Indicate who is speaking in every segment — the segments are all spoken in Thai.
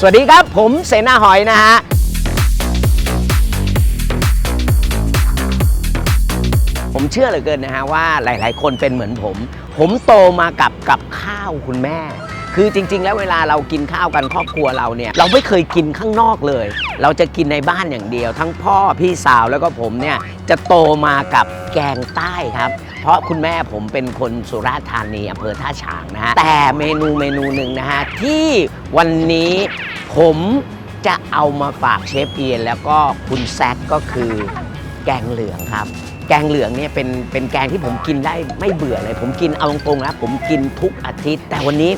Speaker 1: สวัสดีครับ ผมเสนาหอยนะฮะผมเชื่อเหลือเกินนะฮะว่าหลาย ๆ คนเป็นเหมือนผม ผมโตมากับกับข้าวคุณแม่ คือจริง ๆ แล้วเวลาเรากินข้าวกันครอบครัวเราเนี่ยเราไม่เคยกินข้างนอกเลย เราจะกินในบ้านอย่างเดียว ทั้งพ่อพี่สาวแล้วก็ผมเนี่ยจะโตมากับแกงใต้ครับ เพราะคุณแม่ผมเป็นคนสุราษฎร์ธานีอำเภอท่าฉางนะฮะแต่เมนูเมนูหนึ่งนะฮะที่วันนี้ผมจะเอามาฝากเชฟเอียนแล้วก็คุณแซคก็คือแกงเหลืองครับ แกงเหลืองเนี่ยเป็นเป็นแกงที่ผมกินได้ไม่เบื่อเลย ผมกินเอาตรงๆนะผมกินทุกอาทิตย์ แต่วันนี้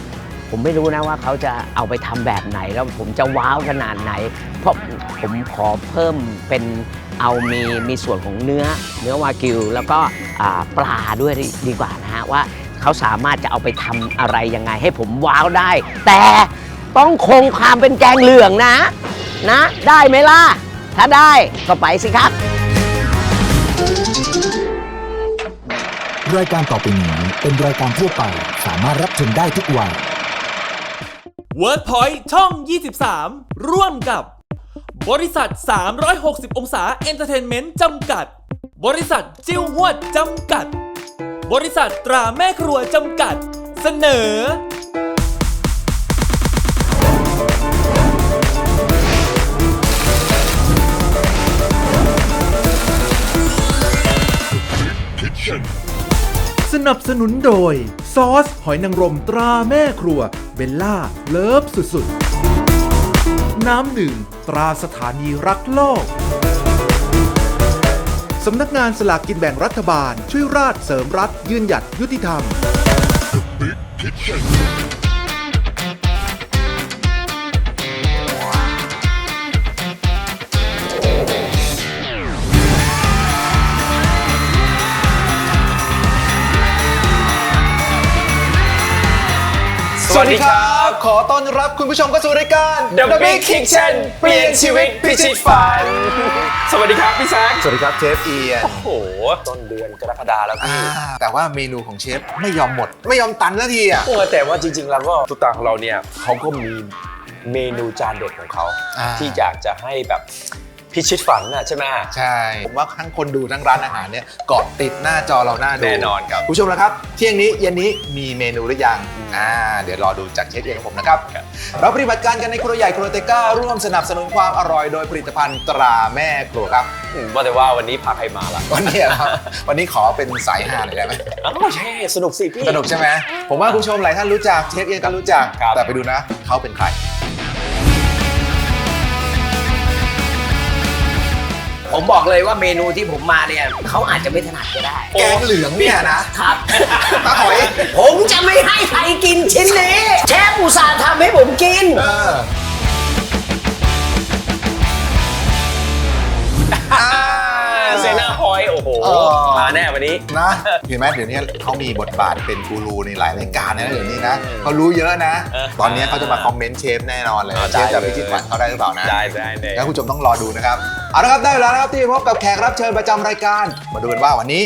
Speaker 1: ผมไม่รู้นะว่าเขาจะเอาไปทำแบบไหน แล้วผมจะว้าวขนาดไหน เพราะผมขอเพิ่มเป็นเอามีมีส่วนของเนื้อ เนื้อวากิว แล้วก็อ่าปลาด้วยดีกว่านะฮะว่าเขาสามารถจะเอาไปทำอะไรยังไง ให้ผมว้าวได้ แต่ต้องคงความเป็นแกงเหลืองนะ นะ ได้ไหมล่ะ ถ้าได้ก็ไปสิครับ
Speaker 2: รายการต่อไปนี้เป็นรายการทั่วไปสามารถรับชมได้ทุกวัย
Speaker 3: WordPoint ช่อง 23 ร่วมกับบริษัท 360 องศาเอนเตอร์เทนเมนต์จำกัด บริษัทจิ้วหวดจำกัด บริษัทตราแม่ครัวจำกัด เสนอ
Speaker 4: สนับสนุนโดย ซอส หอยนางรมตราแม่ครัว เบลล่า เลิฟสุดๆ น้ำหนึ่ง ตราสถานีรักโลก สำนักงานสลากกินแบ่งรัฐบาล ช่วยราชเสริมรัฐ ยืนหยัดยุติธรรม
Speaker 5: สวัสดีครับ ขอต้อนรับคุณผู้ชมเข้าสู่รายการ
Speaker 6: The Big Kitchen เปลี่ยนชีวิตพิชิตฝัน สวัสดีครับพี่แซค
Speaker 5: สวัสดีครับเชฟเอียน
Speaker 6: โอ้โห ต้นเดือนกรกฎาแล้ว
Speaker 5: อ่า
Speaker 6: พี่
Speaker 5: แต่ว่าเมนูของเชฟไม่ยอมหมด ไม่ยอมตันสักทีอะ
Speaker 6: โอ้แต่ว่าจริงๆ แล้วก็ตุ๊กตาของเราเนี่ยเขาก็มีเมนูจานเด็ดของเขา
Speaker 5: อ่า
Speaker 6: ที่อยากจะให้แบบ พิชิตฝันน่ะใช่ไหม
Speaker 5: ใช่ ผมว่าทั้งคนดูทั้งร้านอาหารเนี่ยเกาะติดหน้าจอเราหน้าดู
Speaker 6: แน่นอนครับ
Speaker 5: คุณผู้ชมนะครับ เที่ยงนี้เย็นนี้มีเมนูหรือยังอ่าเดี๋ยวรอดูจากเชฟเอียนของผมนะครับ เราปฏิบัติการกันในครัวใหญ่ครัวเตก้าร่วมสนับสนุนความอร่อยโดยผลิตภัณฑ์ตราแม่ครัวครับ
Speaker 6: อืมว่าแต่ว่าวันนี้พาใครมาล่ะ
Speaker 5: วันนี้ครับ วันนี้ขอเป็นสายฮาหน่อยได้ไหม
Speaker 6: อ้าวใช่สนุกสิพี่
Speaker 5: สนุกใช่ไหมผมว่าคุณผู้ชมหลายท่านรู้จักเชฟเอียนก็รู้จัก
Speaker 6: ครับ
Speaker 5: แต่ไปดูนะเขาเป็นใคร
Speaker 1: ผมบอกเลยว่าเมนูที่ผมมาเนี่ยเขาอาจจะไม่ถนัดก็ได้
Speaker 5: แกงเหลืองเนี่ยนะ
Speaker 1: ครับ
Speaker 5: ตาหอย
Speaker 1: ผมจะไม่ให้ใครกินชิ้นนี้เชฟอุตส่าห์ทำให้ผมกิน
Speaker 5: เออ
Speaker 6: โอ้โห
Speaker 5: เออ
Speaker 6: มาแน่วันนี้
Speaker 5: นะ เห็นไหมเดี๋ยวนี้เขามีบทบาทเป็นกูรูในหลายรายการนะเดี๋ยวนี้นะเขารู้เยอะนะ
Speaker 6: เออ
Speaker 5: ตอนนี้เขาจะมาคอมเมนต์เชฟแน่นอนเลย
Speaker 6: อ่า
Speaker 5: เชฟจะ
Speaker 6: ได้เลย
Speaker 5: พิชิตฝันเขาได้หรือเปล่านะ
Speaker 6: ได้ได้ได้
Speaker 5: แล้วคุณผู้ชมต้องรอดูนะครับ เอาละครับได้เวลาแล้วครับที่พบกับแขกรับเชิญประจำรายการ มาดูกันว่าวันนี้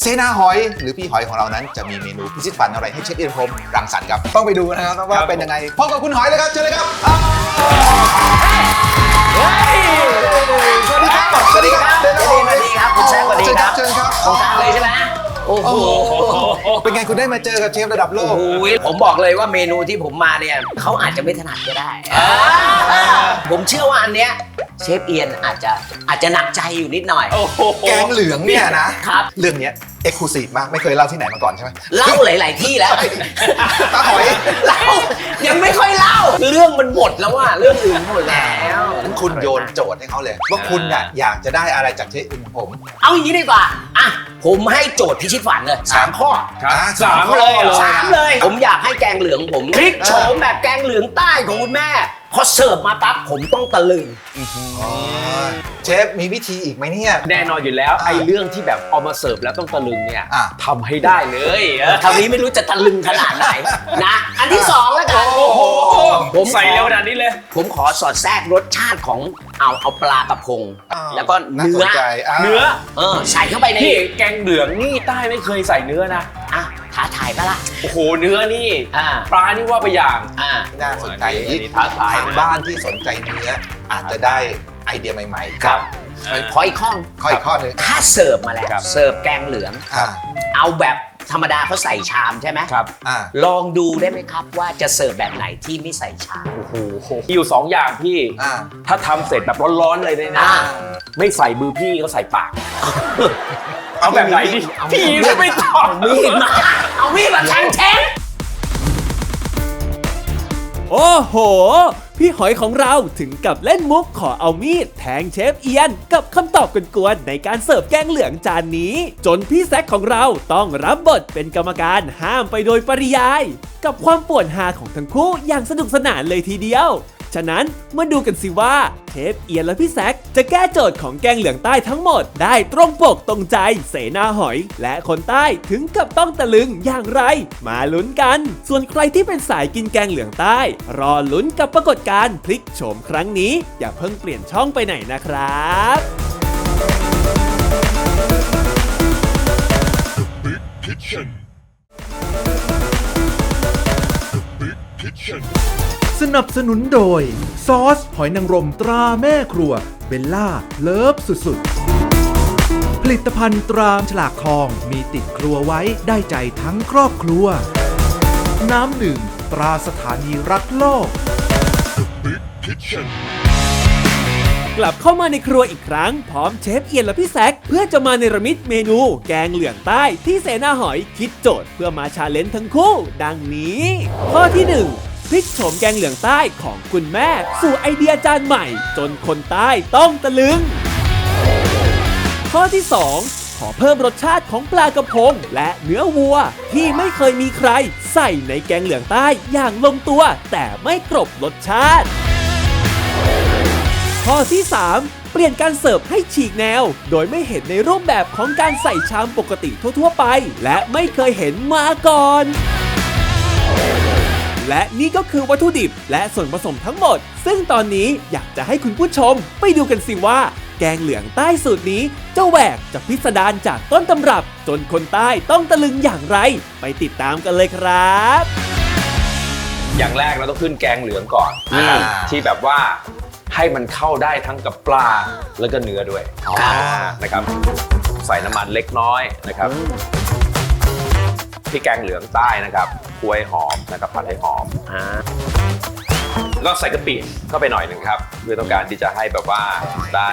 Speaker 5: เซนาหอยหรือพี่หอยของเรานั้นจะมีเมนูพิชิตฝันอะไรให้เชฟเอียนพรมรังสรรค์ครับต้องไปดูนะครับว่าเป็นยังไงพบกับคุณหอยเลยครับเชิญเลยครับอ้าวสวัสดีครับสวัสดีครับ
Speaker 1: สวัสดี ครับคุณแซคสวัสดีครับ
Speaker 5: เชิญครับ
Speaker 1: ตรงกลางเลยใช่ไหมโอ้โห
Speaker 5: เป็นไงคุณได้มาเจอกับเชฟระดับโล
Speaker 1: โอ้
Speaker 5: ก
Speaker 1: โหผมบอกเลยว่าเมนูที่ผมมาเนี่ยเขาอาจจะไม่ถนัดก็ได้ ผมเชื่อว่าอันเนี้ยเชฟเอียนอาจจะอาจจะหนักใจอยู่นิดหน่อย
Speaker 6: โอ้โห
Speaker 5: แกงเหลืองเนี่ยนะ
Speaker 1: ครับ
Speaker 5: เรื่องเนี้ เอ็กซ์คลูซีฟมากไม่เคยเล่าที่ไหนมาก่อนใช่ไหม
Speaker 1: เล่าหลาย ๆ ที่แล้ว
Speaker 5: ตาหอย
Speaker 1: เล่ายังไม่ค่อยเล่า เรื่องมันหมดแล้วว่าเรื่องอื่นหมดแล้ว
Speaker 5: งั้นคุณโยนโจทย์ให้เขาเลย ว่าคุณน่ะอยากจะได้อะไรจากเชฟอินผม
Speaker 1: เอาอย่างนี้ดีกว่าอะผมให้โจทย์พิชิตฝันเลยสามข้อ
Speaker 5: อะ
Speaker 6: สามเลยเหรอ
Speaker 1: สามเลย ผมอยากให้แกงเหลืองผมพลิกโฉมแบบแกงเหลืองใต้ของคุณแม่ พอเสิร์ฟมาปั๊บผมต้องตะลึง
Speaker 5: อ๋อเชฟมีวิธีอีกไหมเนี่ย
Speaker 6: แน่นอนอยู่แล้วไอ้เรื่องที่แบบเอามาเสิร์ฟแล้วต้องตะลึงเนี่ย
Speaker 5: อะ
Speaker 6: ทำให้ได้เลยเออ
Speaker 1: คราวนี้ไม่รู้จะตะลึงขนาดไหนนะ อันที่สองแล้วกัน
Speaker 6: โอ้โห
Speaker 1: ผม
Speaker 6: ใส่เร็วขนาดนี้เลย
Speaker 1: ผมขอสอดแทรกรสชาติของเอาเอาปลากระพง
Speaker 5: อ่า
Speaker 1: แล้วก็
Speaker 5: น่า
Speaker 1: เนื้
Speaker 5: ส
Speaker 1: อน
Speaker 5: ใจะ
Speaker 6: เนื้อ
Speaker 1: เออใส่เข้าไปใน
Speaker 6: พี่แกงเหลืองนี่ใต้ไม่เคยใส่เนื้อนะ
Speaker 1: อะ ถามอาถ่ายปะล่ะ
Speaker 6: โอ้โหเนื้อนี่
Speaker 1: อ่า
Speaker 6: ปลานี่ว่าไปอย่าง
Speaker 1: อ่า
Speaker 5: น่าสนใจ
Speaker 6: อันนี้ท้าทายนะ
Speaker 5: ทางบ้านที่สนใจเนื้ออาจจะได้ไอเดียใหม่ๆ
Speaker 6: ครับ
Speaker 1: ขออีกข้อ
Speaker 5: ข้ออีกข้อหนึ่ง
Speaker 1: ถ้าเสิร์ฟมาแล้ว
Speaker 6: ครับ
Speaker 1: เสิร์ฟแกงเหลือง
Speaker 5: อ่า
Speaker 1: เอาแบบธรรมดาเขาใส่ชามใช่ไหม
Speaker 6: ครับ
Speaker 5: อ่า
Speaker 1: ลองดูได้ไหมครับว่าจะเสิร์ฟแบบไหนที่ไม่ใส่ชาม
Speaker 6: โอ้โหมีอยู่สองอย่างพี่
Speaker 5: อ่า
Speaker 6: ถ้าทำเสร็จแบบร้อนๆเลยเนี่ยนะ
Speaker 1: อ่า
Speaker 6: ไม่ใส่มือพี่ก็ใส่ปาก เอาแบบไหนดิ
Speaker 1: เอา
Speaker 6: พี่
Speaker 1: มีด
Speaker 6: ไม่ตอบ
Speaker 1: มีดมาเอามีดมาแทงเชฟ
Speaker 3: โอ้โห พี่หอยของเราถึงกับเล่นมุกขอเอามีดแทงเชฟเอียน กับคำตอบกวนๆในการเสิร์ฟแกงเหลืองจานนี้ จนพี่แซคของเราต้องรับบทเป็นกรรมการห้ามไปโดยปริยาย กับความป่วนฮาของทั้งคู่อย่างสนุกสนานเลยทีเดียว ฉะนั้นมาดูกันสิว่าเชฟเอียนและพี่แซคจะแก้โจทย์ของแกงเหลืองใต้ทั้งหมด ได้ตรงปกตรงใจเสนาหอย และคนใต้ถึงกับต้องตะลึงอย่างไร มาลุ้นกัน ส่วนใครที่เป็นสายกินแกงเหลืองใต้ รอลุ้นกับปรากฏการณ์พลิกโฉมครั้งนี้ อย่าเพิ่งเปลี่ยนช่องไปไหนนะครับ
Speaker 4: สนับสนุนโดย ซอส หอยนางรมตราแม่ครัว เบลล่า เลิฟสุดๆ ผลิตภัณฑ์ตราฉลากทองมีติดครัวไว้ได้ใจทั้งครอบครัว น้ำหนึ่ง ตราสถานีรักโลก
Speaker 3: กลับเข้ามาในครัวอีกครั้ง พร้อมเชฟเอียนและพี่แซคเพื่อจะมาเนรมิตเมนู แกงเหลืองใต้ที่เสนาหอยคิดโจทย์เพื่อมาชาเลนจ์ทั้งคู่ ดังนี้ ข้อที่ 1 ลิกโฉมแกงเหลืองใต้ของคุณแม่ สู่ไอเดียจานใหม่ จนคนใต้ต้องตะลึง ข้อที่ 2 ขอเพิ่มรสชาติของปลากระพง และเนื้อวัว ที่ไม่เคยมีใคร ใส่ในแกงเหลืองใต้อย่างลงตัว แต่ไม่กรบรสชาติ ข้อที่ 3เปลี่ยนการเสิร์ฟให้ฉีกแนว โดยไม่เห็นในรูปแบบของการใส่ชามปกติทั่ว ๆ ไป และไม่เคยเห็นมาก่อน และนี่ก็คือวัตถุดิบและส่วนผสมทั้งหมด ซึ่งตอนนี้อยากจะให้คุณผู้ชม ไปดูกันสิว่า แกงเหลืองใต้สูตรนี้จะแหวกจะพิสดารจากต้นตำรับ จนคนใต้ต้องตะลึงอย่างไร ไปติดตามกันเลยครับ
Speaker 6: อย่างแรกเราต้องขึ้นแกงเหลืองก่อนนะครับ
Speaker 5: อ่า
Speaker 6: ที่แบบว่าให้มันเข้าได้ทั้งกับปลาแล้วก็เนื้อด้วย
Speaker 5: อ๋อ
Speaker 6: นะครับ ใส่น้ำมันเล็กน้อยนะครับ ที่แกงเหลืองใต้นะครับคั่วให้หอมนะครับผัดให้หอม
Speaker 1: อ่า
Speaker 6: แล้วก็ใส่กะปิเข้าไปหน่อยหนึ่งครับเพื่อต้องการที่จะให้แบบว่าได้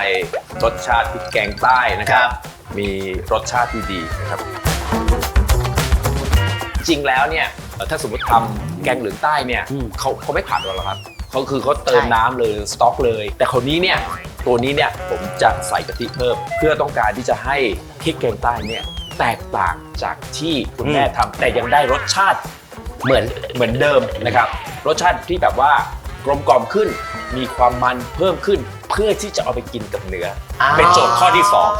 Speaker 6: รสชาติพริกแกงใต้นะครับ มีรสชาติที่ดีนะครับ จริงแล้วเนี่ยเอ่อถ้าสมมติทำแกงเหลืองใต้เนี่ย
Speaker 1: อืม
Speaker 6: เขาเขาไม่ผัดหรอกครับเขาคือเขาเติม
Speaker 1: ใช่
Speaker 6: น้ำเลยสต๊อกเลย แต่คนนี้เนี่ยตัวนี้เนี่ยผมจะใส่กะทิเพิ่ม เพื่อต้องการที่จะให้พริกแกงใต้เนี่ย แตกต่างจากที่คุณแม่ทำแต่ยังได้รสชาติ
Speaker 1: เหมือน
Speaker 6: เหมือนเดิมนะครับ รสชาติที่แบบว่ากลมกล่อมขึ้น มีความมันเพิ่มขึ้นเพื่อที่จะเอาไปกินกับเนื้ออ
Speaker 1: อ
Speaker 6: เป็นโจทย์ข้อที่สอง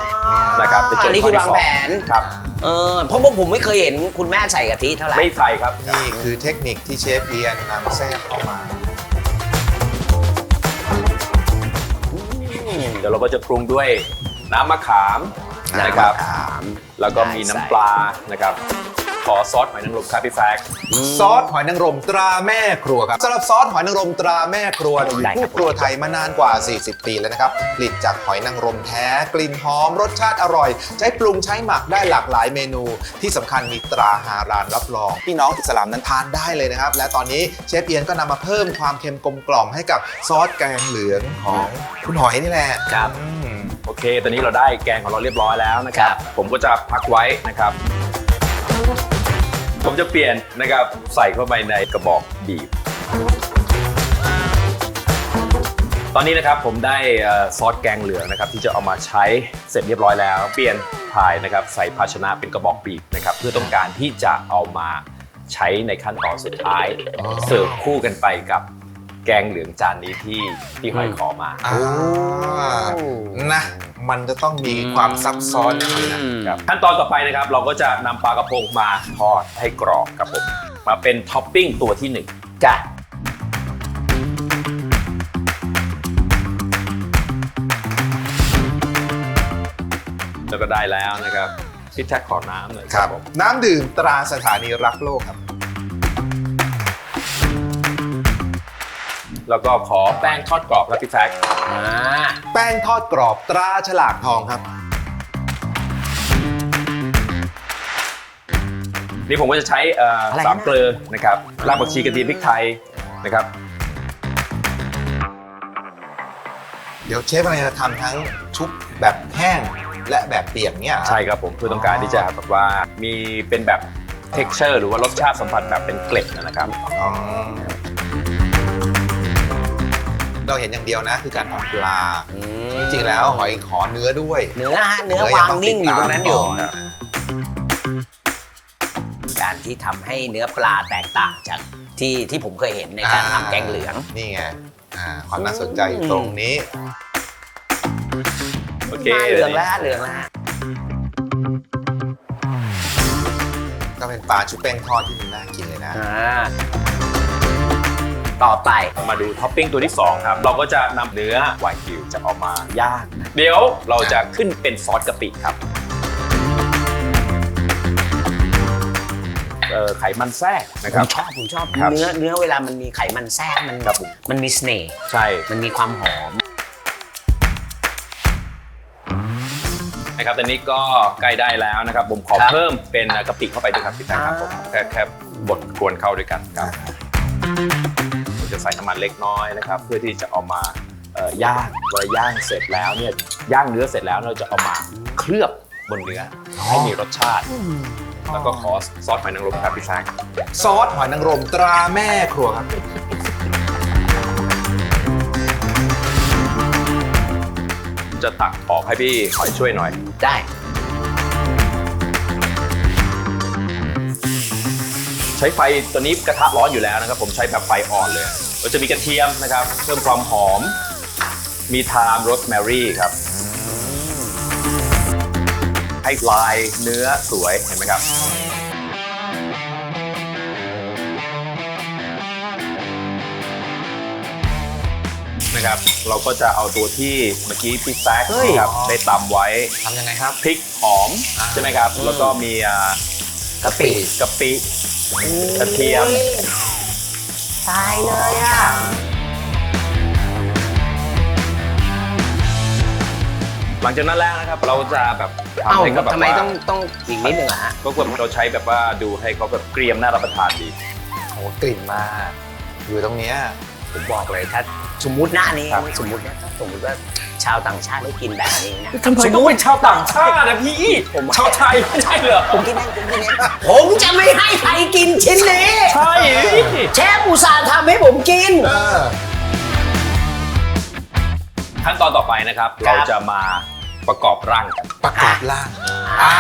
Speaker 6: นะครับเป็นโจท
Speaker 1: อัน
Speaker 6: ย์
Speaker 1: นี้
Speaker 6: ข้
Speaker 1: คือ
Speaker 6: ที่
Speaker 1: วาง
Speaker 6: ส
Speaker 1: แผน
Speaker 6: ครับ
Speaker 1: เออเพราะว่าผมไม่เคยเห็นคุณแม่ใส่กะทิเท่าไหร่
Speaker 6: ไม่ใส่ครับ
Speaker 5: นี่คือเทคนิคที่เชฟเอียนนำแทรกเข้ามา
Speaker 6: เดี๋ยวเราก็จะปรุงด้วยน้ำมะขามนะครับ
Speaker 1: น้ำมะขาม
Speaker 6: แล้วก็มีน้ำปลานะครับ ขอซอสหอยนางรมครับพี่แฟก
Speaker 5: ซอสหอยนางรมตราแม่ครัวครับสำหรับซอสหอยนางรมตราแม่ครัวเนี่ยอยู่
Speaker 1: ได้ครับ
Speaker 5: คู่ครัวไทยมานานกว่า 40 ปีแล้วนะครับผลิตจากหอยนางรมแท้กลิ่นหอมรสชาติอร่อย ใช้ปรุงใช้หมักได้หลากหลายเมนู ที่สำคัญมีตราฮารานรับรอง พี่น้องอิสลามนั้นทานได้เลยนะครับ และตอนนี้เชฟเอียนก็นำมาเพิ่มความเค็มกลมกล่อมให้กับซอสแกงเหลืองของคุณหอยนี่แหละ
Speaker 6: ครับ
Speaker 5: อืม
Speaker 6: โอเค ตอนนี้เราได้แกงของเราเรียบร้อยแล้วนะครับ ผมก็จะพักไว้นะครับ ผมจะเปลี่ยนนะครับใส่เข้าไปในกระบอกบีบ ตอนนี้นะครับผมได้เอ่อซอสแกงเหลืองนะครับที่จะเอามาใช้เสร็จเรียบร้อยแล้ว เปลี่ยนพายนะครับใส่ภาชนะเป็นกระบอกบีบนะครับเพื่อต้องการที่จะเอามาใช้ในขั้นตอนสุดท้าย
Speaker 5: อ๋อ
Speaker 6: เสิร์ฟคู่กันไปกับ แกงเหลืองจานนี้ที่ที่หอยขอมา
Speaker 5: อ่านะ มันจะต้องมีความซับซ้อนนะครับนะ
Speaker 6: ครับขั้นตอนต่อไปนะครับเราก็จะนำปลากระพงมาทอดให้กรอบครับผมมาเป็นท็อปปิ้งตัวที่หนึ่ง
Speaker 1: จ้ะ
Speaker 6: แล้วก็ได้แล้วนะครับจพี่แท็กขอน้ำหน่อย
Speaker 5: ครับ
Speaker 6: ผม
Speaker 5: น้ำดื่มตราสถานีรักโลกครับ
Speaker 6: แล้วก็ขอแป้งทอดกรอบครับพี่แท็ก
Speaker 1: อ่า
Speaker 5: แป้งทอดกรอบตราฉลากทองครับ
Speaker 6: นี่ผมก็จะใช้เอ่ออะไรสาม
Speaker 1: นะ
Speaker 6: เกลือนะครับรากผักชีกระเทียมพริกไทยนะครับ
Speaker 5: เดี๋ยวเชฟอะไรจะทำทั้งชุบแบบแห้งและแบบเปียกเนี่ย
Speaker 6: ใช่ครับผมเพื่อต้องการที่จะแบบว่ามีเป็นแบบ texture หรือว่ารสชาติสัมผัสแบบเป็นเกล็ดนะครับ
Speaker 5: อ๋อ เราเห็นอย่างเดียวนะ คือการทำปลา
Speaker 1: อืม
Speaker 5: จริงๆแล้วหอยขอเนื้อด้วย
Speaker 1: เนื้อฮะเนื้อ
Speaker 5: เนื้อยัง
Speaker 1: วาง
Speaker 5: ต้อง
Speaker 1: นิ่งอยู่ตรงนั้นอยู่
Speaker 5: ติดตาม
Speaker 1: การที่ทำให้เนื้อปลาแตกต่างจากที่ที่ผมเคยเห็นในการทำแกงเหลือง
Speaker 5: นี่ไงอ่าความน่าสนใจอยู่ตรงนี้
Speaker 6: โอเค
Speaker 1: มาเหลืองแล้วฮะเหลืองแล้วฮะ
Speaker 5: ก็เป็นปลาชุบแป้งทอดที่มันน่ากินเลยนะ
Speaker 1: อ่า ต่อไป
Speaker 6: มาดูท็อปปิ้งตัวที่ 2 ครับ เราก็จะนำเนื้อวากิวจะเอามาย่างเดี๋ยวเราจะขึ้นเป็นซอสกะปิครับเอ่อไขมันแทรกนะ
Speaker 1: ผ
Speaker 6: ครับ
Speaker 1: มชอบผมชอบ
Speaker 6: ครับ
Speaker 1: เนื้อเนื้อเวลามันมีไขมันแทรกมัน
Speaker 6: ครับผม
Speaker 1: มันมีเสน่ห์
Speaker 6: ใช่
Speaker 1: มันมีความหอม
Speaker 6: นะครับตอนนี้ก็ใกล้ได้แล้วนะครับ ผมขอ
Speaker 1: ครับ
Speaker 6: เพิ่มเป็นกะปิเข้าไปด้วยครับพี่แตงครับผม
Speaker 1: อ่า
Speaker 6: แค่แค่บดกวนเข้าด้วยกันครับผมจะ ใส่น้ำมันเล็กน้อยนะครับ เพื่อที่จะเอามาเอ่อย่างเวลาย่างเสร็จแล้วเนี่ยย่างเนื้อเสร็จแล้วเราจะเอามาเคลือบบนเนื้อให้มีรสชาติ แล้วก็ขอซอสหอยนางรมครับพี่แซง
Speaker 5: ซอสหอยนางรมตราแม่ครัวครับ
Speaker 6: จะตักออกให้พี่หอยช่วยหน่อย
Speaker 1: ได้
Speaker 6: ใช้ไฟตัวนี้กระทะร้อนอยู่แล้วนะครับ ผมใช้แบบไฟอ่อนเลย เราจะมีกระเทียมนะครับ เพิ่มความหอม มีไทม์โรสแมรี่ครับ ให้ลายเนื้อสวยเห็นไหมครับนะครับ เราก็จะเอาตัวที่เมื่อกี้พี่แซก
Speaker 1: เฮ้ย
Speaker 6: นะครับได้ตำไว้
Speaker 5: ทำยังไงครับ
Speaker 6: พริกหอมใช่ไหมครับแล้วก็มีอ่ากะ
Speaker 1: ปิ
Speaker 6: กะปิกระเทียม
Speaker 1: ตายเลยอะ
Speaker 6: หลังจากนั้นแล้วนะครับเราจะแบบทำ
Speaker 1: เอ้า
Speaker 6: ให้เขาแบบ
Speaker 1: ทำไม
Speaker 6: ว่า
Speaker 1: ต้องต้องอีกนิดหนึ่งอะฮะ
Speaker 6: ก็ควรเราใช้แบบว่าดูให้เขาแบบเกรียมน่ารับประทานดี
Speaker 5: โอ้กลิ่นมา อยู่ตรงเนี้ย
Speaker 1: ผมบอกเลยถ้าสมมุติหน้านี้
Speaker 6: ครับ
Speaker 1: สมมุตินะถ้าสมมุติว่า ชาวต่างชาติได้กินแบบนี้นะ
Speaker 6: ทำไมต้องเป็นชาวต่างชาตินะพี่
Speaker 1: ผม
Speaker 6: ชาวไทยไม่ใช่เหรอ
Speaker 1: ผมกินได้ผมกินได้ผมจะไม่ให้ใครกินชิ้นนี้
Speaker 6: ใช่
Speaker 1: เชฟอุตส่าห์ทำให้ผมกิน
Speaker 5: เออ
Speaker 6: ขั้นตอนต่อไปนะครับ
Speaker 1: ครั
Speaker 6: เรา
Speaker 1: บ
Speaker 6: จะมาประกอบร่างกัน
Speaker 5: ประกอบร่าง
Speaker 1: อ่า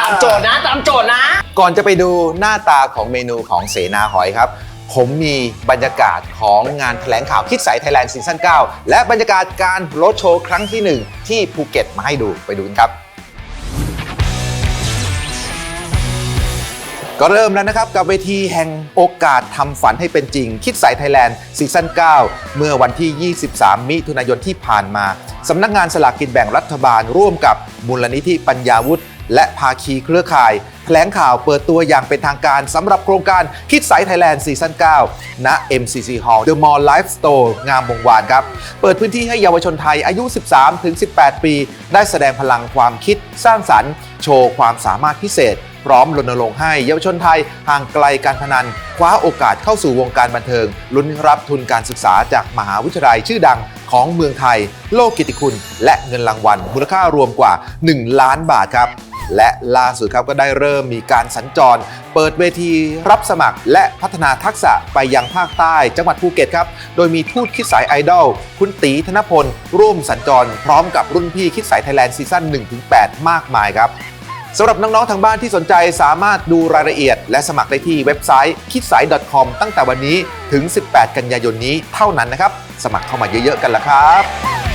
Speaker 1: ตามโจทย์นะ ตามโจทย์นะ
Speaker 5: ก่อนจะไปดูหน้าตาของเมนูของเสนาหอยครับ ผมมีบรรยากาศของงานแถลงข่าวคิดใสไทยแลนด์ซีซั่น9 และบรรยากาศการโรดโชว์ครั้งที่ 1 ที่ภูเก็ตมาให้ดูไปดูกันครับ ก็เริ่มแล้วนะครับกับเวทีแห่งโอกาสทำฝันให้เป็นจริง คิดสายไทยแลนด์ซีซั่น9 เมื่อวันที่ 23 มิถุนายนที่ผ่านมาสำนักงานสลากกินแบ่งรัฐบาลร่วมกับมูลนิธิปัญญาวุฒิ และภาคีเครือข่ายแถลงข่าวเปิดตัวอย่างเป็นทางการสำหรับโครงการคิดสายไทยแลนด์ซีซั่น 9 ณ MCC Hall The Mall Life Store งามวงวานครับ เปิดพื้นที่ให้เยาวชนไทยอายุ 13-18 ปี ได้แสดงพลังความคิดสร้างสรรค์ โชว์ความสามารถพิเศษ พร้อมรณรงค์ให้เยาวชนไทยห่างไกลการพนัน คว้าโอกาสเข้าสู่วงการบันเทิง ลุ้นรับทุนการศึกษาจากมหาวิทยาลัยชื่อดังของเมืองไทย โลกกิตติคุณ และเงินรางวัลมูลค่ารวมกว่า 1 ล้านบาทครับ และล่าสุดครับก็ได้เริ่มมีการสัญจร เปิดเวทีรับสมัคร และพัฒนาทักษะไปยังภาคใต้ จังหวัดภูเก็ตครับ โดยมีทูตคิดสายไอดอลคุณตีธนพล ร่วมสัญจร พร้อมกับรุ่นพี่คิดสายไทยแลนด์ซีซั่น1-8 มากมายครับสำหรับน้อง ๆ ทางบ้านที่สนใจสามารถดูรายละเอียด และสมัครได้ที่เว็บไซต์คิดสาย .com ตั้งแต่วันนี้ถึง 18 กันยายนนี้เท่านั้นนะครับ สมัครเข้ามาเยอะ ๆ กันละครับ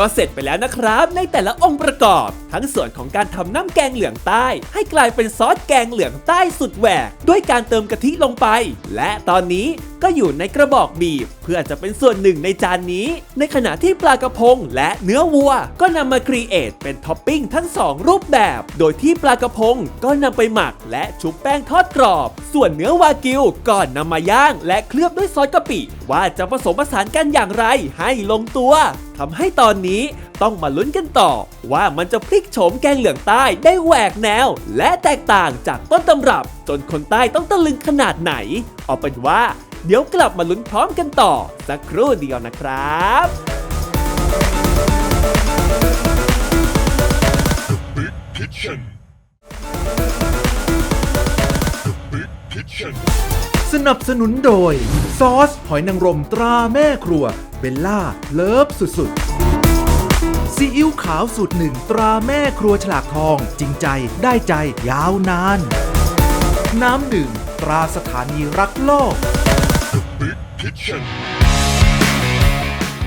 Speaker 6: ก็
Speaker 3: เสร็จไปแล้วนะครับ ในแต่ละองค์ประกอบ ทั้งส่วนของการทำน้ำแกงเหลืองใต้ ให้กลายเป็นซอสแกงเหลืองใต้สุดแหวก ด้วยการเติมกะทิลงไป และตอนนี้ก็อยู่ในกระบอกบีบ เพื่อจะเป็นส่วนหนึ่งในจานนี้ ในขณะที่ปลากระพงและเนื้อวัว ก็นำมาครีเอทเป็นท็อปปิ้งทั้งสองรูปแบบ โดยที่ปลากระพงก็นำไปหมักและชุบแป้งทอดกรอบ ส่วนเนื้อวากิวก่อนนำมาย่าง และเคลือบด้วยซอสกะปิ ว่าจะผสมผสานกันอย่างไรให้ลงตัวทำให้ตอนนี้ ต้องมาลุ้นกันต่อ ว่ามันจะพลิกโฉมแกงเหลืองใต้ได้แหวกแนว และแตกต่างจากต้นตำรับ จนคนใต้ต้องตะลึงขนาดไหน เอาเป็นว่า เดี๋ยวกลับมาลุ้นพร้อมกันต่อ สักครู่เดียวนะครับ
Speaker 4: สนับสนุนโดย ซอส หอยนางรมตราแม่ครัว เบลล่า เลิฟสุดๆ ซีอิ๊วขาวสูตรหนึ่งตราแม่ครัวฉลากทอง จริงใจได้ใจยาวนาน น้ำดื่มตราสถานีรักโลก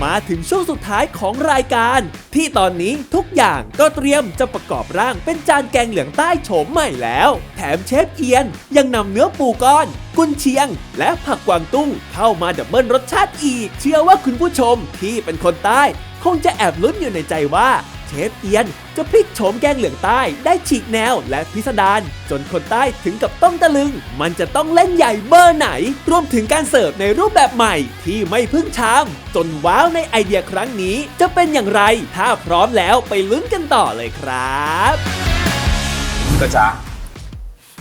Speaker 3: มาถึงช่วงสุดท้ายของรายการ ที่ตอนนี้ทุกอย่างก็เตรียมจะประกอบร่างเป็นจานแกงเหลืองใต้โฉมใหม่แล้ว แถมเชฟเอียนยังนำเนื้อปูก้อน กุนเชียง และผักกวางตุ้งเข้ามาดับเบิลรสชาติอีก เชื่อว่าคุณผู้ชมที่เป็นคนใต้ คงจะแอบลุ้นอยู่ในใจว่าเชฟเอียนจะพลิกโฉมแกงเหลืองใต้ได้ฉีกแนวและพิสดารจนคนใต้ถึงกับต้องตะลึง มันจะต้องเล่นใหญ่เบอร์ไหน รวมถึงการเสิร์ฟในรูปแบบใหม่ที่ไม่พึ่งชาม จนว้าวในไอเดียครั้งนี้จะเป็นอย่างไร ถ้าพร้อมแล้วไปลุ้นกันต่อเลยครับ
Speaker 6: ก็จะ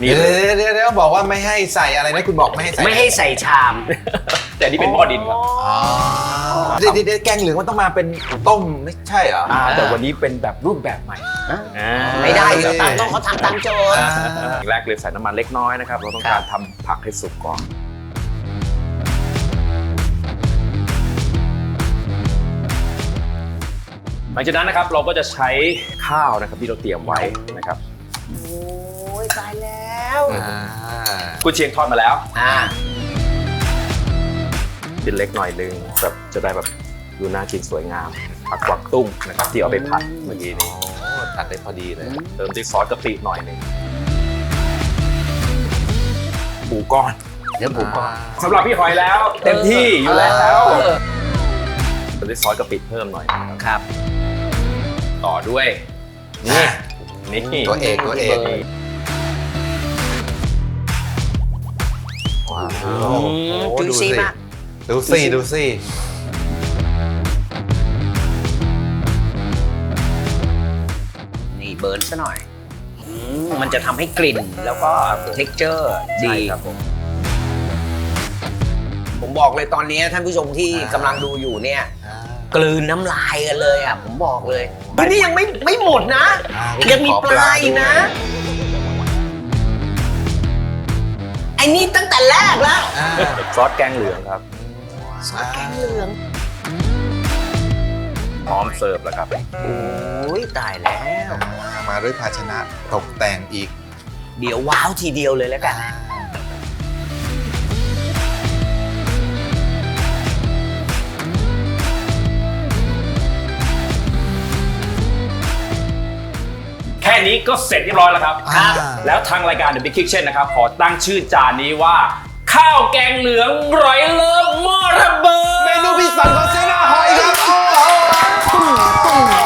Speaker 6: นี่
Speaker 5: เดี๋ยว
Speaker 6: เลย
Speaker 5: เดี๋ยวเดี๋ยวบอกว่าไม่ให้ใส่อะไรนะคุณบอกไม่ให้ใส่
Speaker 1: ไม่ให้ใส่ชาม
Speaker 6: แต่นี่เป็นหม้อดินครับ
Speaker 5: อ๋อ เดี๋ยวเดี๋ยวเดี๋ยวแกงเหลืองมันต้องมาเป็นต้มไม่ใช่เหรอ
Speaker 6: อ่าแต่วันนี้เป็นแบบรูปแบบใหม่
Speaker 1: อะ
Speaker 6: อ่า
Speaker 1: ไม่ได้เดี๋ยวตามต้องเขาทำตามโจทย์
Speaker 5: อ่า
Speaker 6: อย่างแรกเลยใส่น้ำมันเล็กน้อยนะครับ เราต้องการทำผักให้สุกก่อน หลังจากนั้นนะครับเราก็จะใช้ข้าวนะครับที่เราเตรียมไว้นะครับ
Speaker 1: โอ้ยตายแล้ว
Speaker 5: อ่า
Speaker 6: กุนเชียงทอดมาแล้ว
Speaker 1: อ่า
Speaker 6: ชิ้นเล็กหน่อยนึงแบบจะได้แบบดูน่ากินสวยงามผักกวางตุ้งนะครับที่เอาไปผัดเมื่อกี้นี้
Speaker 5: โอ้ตัดได้พอดีเลย
Speaker 6: เติมด้วยซอสกะปิหน่อยหนึงปูก้อน
Speaker 1: เดี๋ยวผมก่อน
Speaker 6: สำหรับพี่หอยแล้ว เต็มที่อยู่แล้ว
Speaker 1: เออ
Speaker 6: เติมด้วยซอสกะปิเพิ่มหน่อยนะครับ
Speaker 1: ครับ
Speaker 6: ต่อด้วยนี่นี่
Speaker 5: ตัวเอกตัวเอกว้าว
Speaker 1: อืม
Speaker 5: โอ้โห
Speaker 1: จุยซี่มาก
Speaker 5: ดูสิดูสิ
Speaker 1: นี่เบิร์นซะหน่อยอืมมันจะทำให้กลิ่นแล้วก็ texture ดี
Speaker 6: ใช่ครับผม
Speaker 1: ผมบอกเลยตอนนี้ท่านผู้ชมที่กำลังดูอยู่เนี่ย กลืนน้ำลายกันเลยอะ ผมบอกเลยทีนี้ยังไม่ไม่หมดนะ
Speaker 5: อ่า
Speaker 1: ยังมีปลาอีกนะ ไอ้นี่ตั้งแต่แรกแล้ว
Speaker 5: อ่า
Speaker 6: ซอสแกงเหลืองครับ
Speaker 1: ซอสแกงเหลือง
Speaker 6: พร้อมเสิร์ฟแล้วครับ
Speaker 1: โอ้ยตายแล้ว
Speaker 5: อ่ามาด้วยภาชนะตกแต่งอีก
Speaker 1: เดี๋ยวว้าวทีเดียวเลยแล้วกัน
Speaker 6: แค่นี้ก็เสร็จเรียบร้อยแล้วครับ
Speaker 5: ครับ
Speaker 6: แล้วทางรายการ The Big Kitchen นะครับ ขอตั้งชื่อจานนี้ว่า ข้าวแกงเหลืองร้อยเลิฟหม้อระเบิด
Speaker 5: เมนูพิเศษของเซนาหอยครับโอ้โห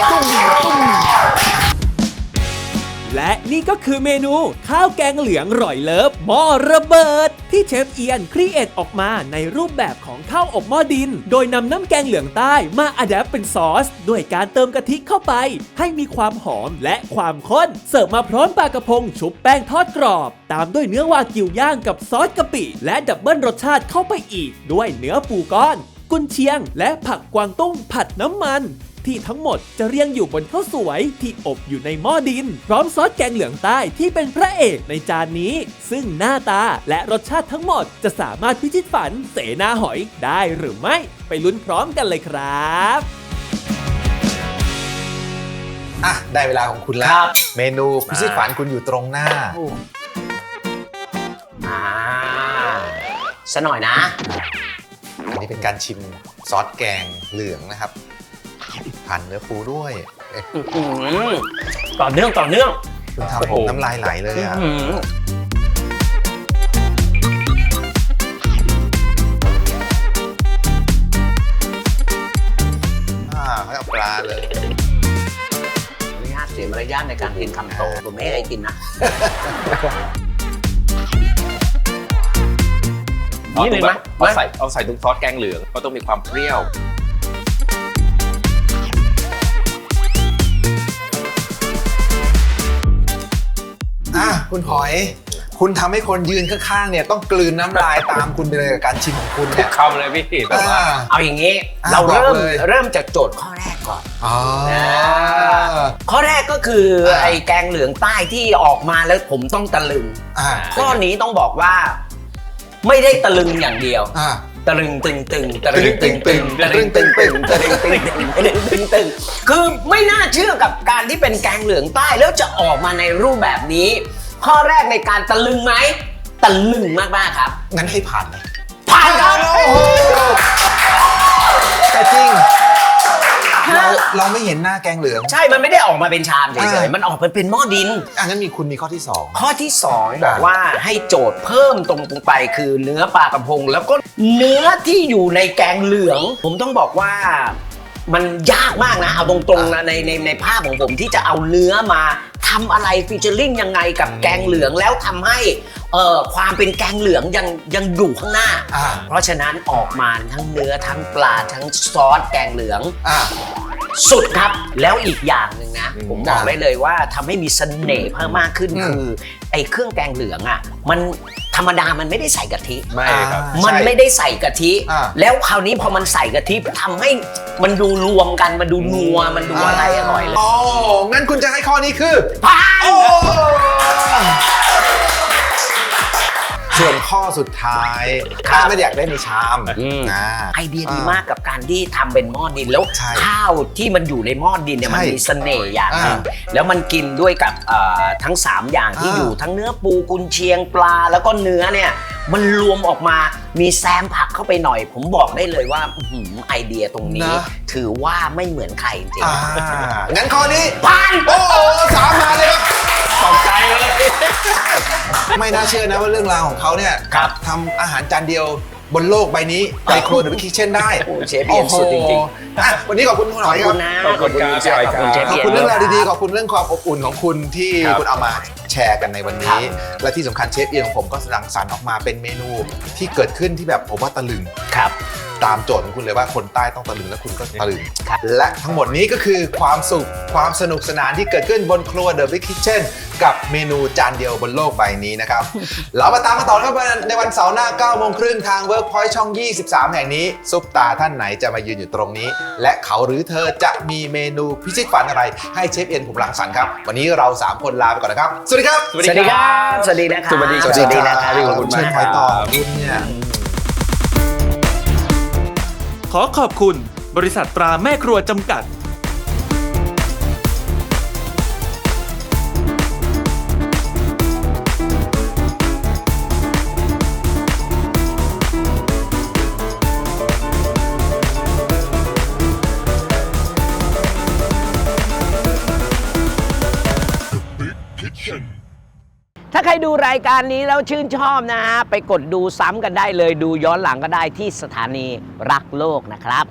Speaker 3: และนี่ก็คือเมนูข้าวแกงเหลืองร่อยเลิฟหม้อระเบิด ที่เชฟเอียนครีเอทออกมาในรูปแบบของข้าวอบหม้อดิน โดยนำน้ำแกงเหลืองใต้มาอัดแอปเป็นซอส ด้วยการเติมกะทิเข้าไป ให้มีความหอมและความข้น เสิร์ฟมาพร้อมปลากระพง ชุบแป้งทอดกรอบ ตามด้วยเนื้อวากิวย่างกับซอสกะปิ และดับเบิลรสชาติเข้าไปอีก ด้วยเนื้อปูก้อน กุนเชียง และผักกวางตุ้งผัดน้ำมัน ที่ทั้งหมดจะเรียงอยู่บนข้าวสวยที่อบอยู่ในหม้อดิน พร้อมซอสแกงเหลืองใต้ที่เป็นพระเอกในจานนี้ ซึ่งหน้าตาและรสชาติทั้งหมดจะสามารถพิชิตฝันเสนาหอยได้หรือไม่ ไปลุ้นพร้อมกันเลยครับ
Speaker 5: อะได้เวลาของคุณแล้ว
Speaker 1: ครับ
Speaker 5: เมนูพิชิตฝันคุณอยู่ตรงหน้า
Speaker 1: อ่าสะหน่อยนะ
Speaker 5: อันนี้เป็นการชิมซอสแกงเหลืองนะครับ หั่นเนื้อปูด้วยเอ๊ะ
Speaker 1: อื้อหือต่อเนื่องต่อเนื่อง
Speaker 5: คุณทำผมน้ำลายไหลเลยอะ
Speaker 1: อื้อหือ
Speaker 5: อ่าให้เอาปลาเลย
Speaker 1: ขออนุญาตเสียมารยาทในการกินคำโตผมไม่ให้ใครกินนะ
Speaker 6: เอา
Speaker 1: นี่
Speaker 6: ต
Speaker 1: เล
Speaker 6: รง
Speaker 1: ยไหม
Speaker 6: แบบเอาใส่เอาใส่ตรงซอสแกงเหลืองก็ต้องมีความเปรี้ยว
Speaker 5: คุณหอย คุณทำให้คนยืนข้างๆเนี่ยต้องกลืนน้ำลายตามคุณไปเลยกับการชิมของคุณ
Speaker 6: ทุ
Speaker 5: เนี่
Speaker 6: ก
Speaker 5: ย
Speaker 6: คำเลยพี่แบบว่า
Speaker 5: อ่า
Speaker 1: เอาอย่างนี้
Speaker 5: อะ
Speaker 1: เรา
Speaker 5: บอก
Speaker 1: เริ่ม
Speaker 5: เลย
Speaker 1: เริ่มจากโจทย์ข้อแรกก่อน
Speaker 5: อ๋อ
Speaker 1: ข้อแรกก็คือ
Speaker 5: อ่า
Speaker 1: ไอ้แกงเหลืองใต้ที่ออกมาแล้วผมต้องตะลึง
Speaker 5: อ่า
Speaker 1: ข้อนี้ต้องบอกว่า ไม่ได้ตะลึงอย่างเดียว
Speaker 5: อ่า
Speaker 1: ตะลึงตึงตึงตะลึงตึงตึงตะลึงตึงตึงตะลึงตึงตึงตะลึงตึงตึงคือไม่น่าเชื่อกับการที่เป็นแกงเหลืองใต้แล้วจะออกมาในรูปแบบนี้ ข้อแรกในการตะลึงไหมตะลึงมากๆครับ
Speaker 5: งั้นให้ผ่านเลย
Speaker 1: ผ่านครับ
Speaker 5: โอ้โหแต่จริง เราเราไม่เห็นหน้าแกงเหลือง
Speaker 1: ใช่ มันไม่ได้ออกมาเป็นชามเฉย
Speaker 5: อ่า
Speaker 1: ๆมันออกมาเป็นหม้อดิน
Speaker 5: อะงั้นมีคุณมีข้อที่สอง
Speaker 1: ข้อที่2บอกว่าให้โจทย์เพิ่มตรงลงไปคือเนื้อปลากระพง แล้วก็เนื้อที่อยู่ในแกงเหลือง ผมต้องบอกว่า มันยากมากนะ เอาตรงๆนะในในในภาพของผมที่จะเอาเนื้อมาทำอะไรฟีเจอริ่งยังไงกับแกงเหลืองแล้วทำให้เอ่อความเป็นแกงเหลืองยังยังอยู่ข้างหน้า
Speaker 5: อ่า
Speaker 1: เพราะฉะนั้นออกมาทั้งเนื้อทั้งปลาทั้งซอสแกงเหลือง
Speaker 5: อ่า
Speaker 1: สุดครับแล้วอีกอย่างหนึ่งนะ
Speaker 5: อืม
Speaker 1: ผมบอกได้เลยว่าทำให้มีเสน่ห์เพิ่มมากขึ้น
Speaker 5: อืม
Speaker 1: คือ ไอ้เครื่องแกงเหลืองอะมัน ธรรมดามันไม่ได้ใส่กะทิ
Speaker 6: ไม่ครับ
Speaker 5: อ่า
Speaker 1: มัน
Speaker 5: ใช่
Speaker 1: ไม่ได้ใส่กะทิ
Speaker 5: อ่า
Speaker 1: แล้วคราวนี้พอมันใส่กะทิทำให้มันดูรวมกันมันดูนัวมันดูอะไรอร่อยเลย
Speaker 5: อ๋อ งั้นคุณจะให้ข้อนี้คือ
Speaker 1: ผ่าน
Speaker 5: โอ้ ส่วนข้อสุดท้าย
Speaker 1: ครับ
Speaker 5: ถ้าไม่ได้อยากได้ในชาม
Speaker 1: อืม
Speaker 5: อ่า
Speaker 1: ไอเดียดีมากกับการที่ทำเป็นหม้อดินแล้ว
Speaker 5: ใช่
Speaker 1: ข้าวที่มันอยู่ในหม้อดินเนี่ยมัน
Speaker 5: ใช่
Speaker 1: มีเสน่ห์อย่างหนึง
Speaker 5: อ่า
Speaker 1: แล้วมันกินด้วยกับเอ่อทั้ง 3 อย่างที่
Speaker 5: อ่า
Speaker 1: อยู่ทั้งเนื้อปูกุนเชียงปลา แล้วก็เนื้อเนี่ยมันรวมออกมามีแซมผักเข้าไปหน่อย ผมบอกได้เลยว่าอื้อหือไอเดียตรงนี้
Speaker 5: นะ
Speaker 1: ถือว่าไม่เหมือนใครจริง
Speaker 5: อ่างั้นข้อนี้
Speaker 1: ผ่าน
Speaker 5: โอ้โหสามมา ไม่น่าเชื่อนะว่าเรื่องราวของเขาเนี่ย
Speaker 1: ครับ
Speaker 5: ทำอาหารจานเดียวบนโลกใบนี้ในครัวเดอะคิเช่นได้
Speaker 1: โอ้เชฟเอียนสุดจริง
Speaker 5: ๆอะวันนี้ขอบคุณคุณห
Speaker 1: ข
Speaker 5: น่
Speaker 1: อ
Speaker 5: อบยค
Speaker 1: คุ
Speaker 5: รับ
Speaker 1: ณนะ
Speaker 6: ขอบคุณครับ
Speaker 1: ขอบคุณเชฟ
Speaker 5: ขอบ
Speaker 1: เอียน
Speaker 5: คุณเรื่องราวดีๆ ขอบคุณเรื่องความอบอุ่นของคุณที่
Speaker 6: ครับ
Speaker 5: คุณเอามาแชร์กันในวันนี้
Speaker 1: ครับ
Speaker 5: และที่สำคัญเชฟเอียนของผมก็รังสรรค์ออกมาเป็นเมนูที่เกิดขึ้นที่แบบผมว่าตะลึง
Speaker 1: ครับ
Speaker 5: ตามโจทย์ของคุณเลยว่าคนใต้ต้องตะลึงและคุณก็ตะลึง
Speaker 1: ครับ
Speaker 5: และทั้งหมดนี้ก็คือความสุขความสนุกสนานที่เกิดขึ้นบนครัว The Big Kitchen กับเมนูจานเดียวบนโลกใบนี้นะครับ เรามาตามกันต่อนะครับในวันเสาร์หน้า9โมงครึ่งทาง Workpoint ช่อง 23 แห่งนี้ ซุปตาท่านไหนจะมายืนอยู่ตรงนี้ และเขาหรือเธอจะมีเมนูพิชิตฝันอะไร ให้เชฟเอียนผมรังสรรค์ครับวันนี้เรา3คนลาไปก่อนนะครับ สวัสดีครับ
Speaker 1: สวัสดีครับ สวัสดีนะครับ
Speaker 6: สวัสดีครับ
Speaker 1: สวัสดีนะครับ
Speaker 5: ขอบคุณเชิญไปต่อคุณเนี่ย
Speaker 3: ขอขอบคุณ บริษัทตราแม่ครัวจำกัด
Speaker 1: ถ้าใครดูรายการนี้แล้วชื่นชอบนะฮะไปกดดูซ้ำกันได้เลยดูย้อนหลังก็ได้ที่สถานีรักโลกนะครับ